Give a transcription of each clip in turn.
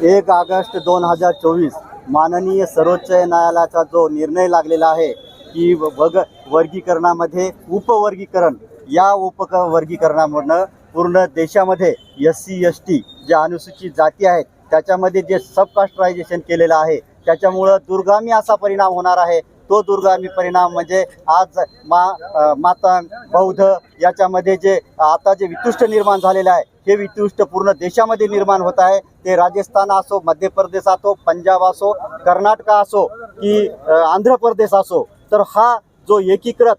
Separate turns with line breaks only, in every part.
एक ऑगस्ट दोन हजार चोवीस माननीय सर्वोच्च न्यायालयाचा जो निर्णय लागलेला आहे की वग वर्गीकरणामध्ये उपवर्गीकरण या उपक वर्गीकरणामुळं पूर्ण देशामध्ये एस सी एस टी ज्या अनुसूचित जाती आहेत त्याच्यामध्ये जे सबकास्टरायझेशन केलेलं आहे त्याच्यामुळं दुर्गामी असा परिणाम होणार आहे. तो दुर्गामी परिणाम म्हणजे आज मा मातंग मातांग बौद्ध याच्यामध्ये जे आता जे वितुष्ट निर्माण झालेलं आहे हे वितुष्ट पूर्ण देशामध्ये निर्माण होत आहे. ते राजस्थान असो मध्य प्रदेश असो पंजाब असो कर्नाटक असो की आंध्र प्रदेश असो तर हा जो एकीकृत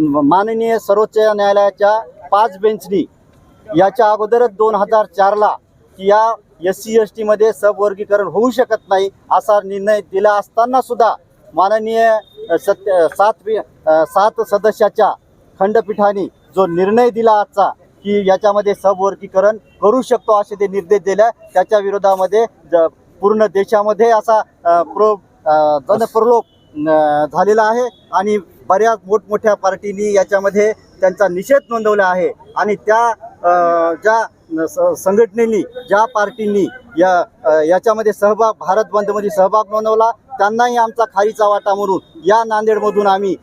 माननीय सर्वोच्च न्यायालयाच्या पाच बेंचनी याच्या अगोदरच दोन हजार चारला की या एस सी एस टीमध्ये सबवर्गीकरण होऊ शकत नाही असा निर्णय दिला असताना सुद्धा माननीय सत्य सात सात सदस्याच्या खंडपीठाने जो निर्णय दिला आजचा की याच्यामध्ये सबवर्गीकरण करू शकतो असे ते निर्देश दिले. त्याच्या विरोधामध्ये ज पूर्ण देशामध्ये असा प्रो अ, जनप्रलोभ झालेला आहे आणि बऱ्याच मोठमोठ्या पार्टीनी याच्यामध्ये त्यांचा निषेध नोंदवला आहे. आणि त्या ज्या संघटनेनी ज्या पार्टींनी या याच्यामध्ये सहभाग भारत बंदमध्ये सहभाग नोंदवला. त्यांनाही आमचा खारीचा वाटा म्हणून या नांदेडमधून आम्ही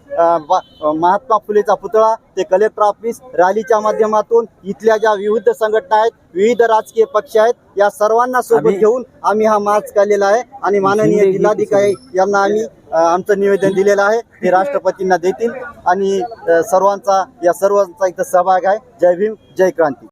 महात्मा फुलेचा पुतळा ते कलेक्टर ऑफिस रॅलीच्या माध्यमातून इथल्या ज्या विविध संघटना आहेत विविध राजकीय पक्ष आहेत या सर्वांना सोबत घेऊन आम्ही हा मार्च काढलेला आहे. आणि माननीय जिल्हाधिकारी यांना आम्ही आमचं निवेदन दिलेलं आहे. ते राष्ट्रपतींना देतील. आणि सर्वांचा या सर्वांचा इथं सहभाग आहे. जय भीम जय क्रांती.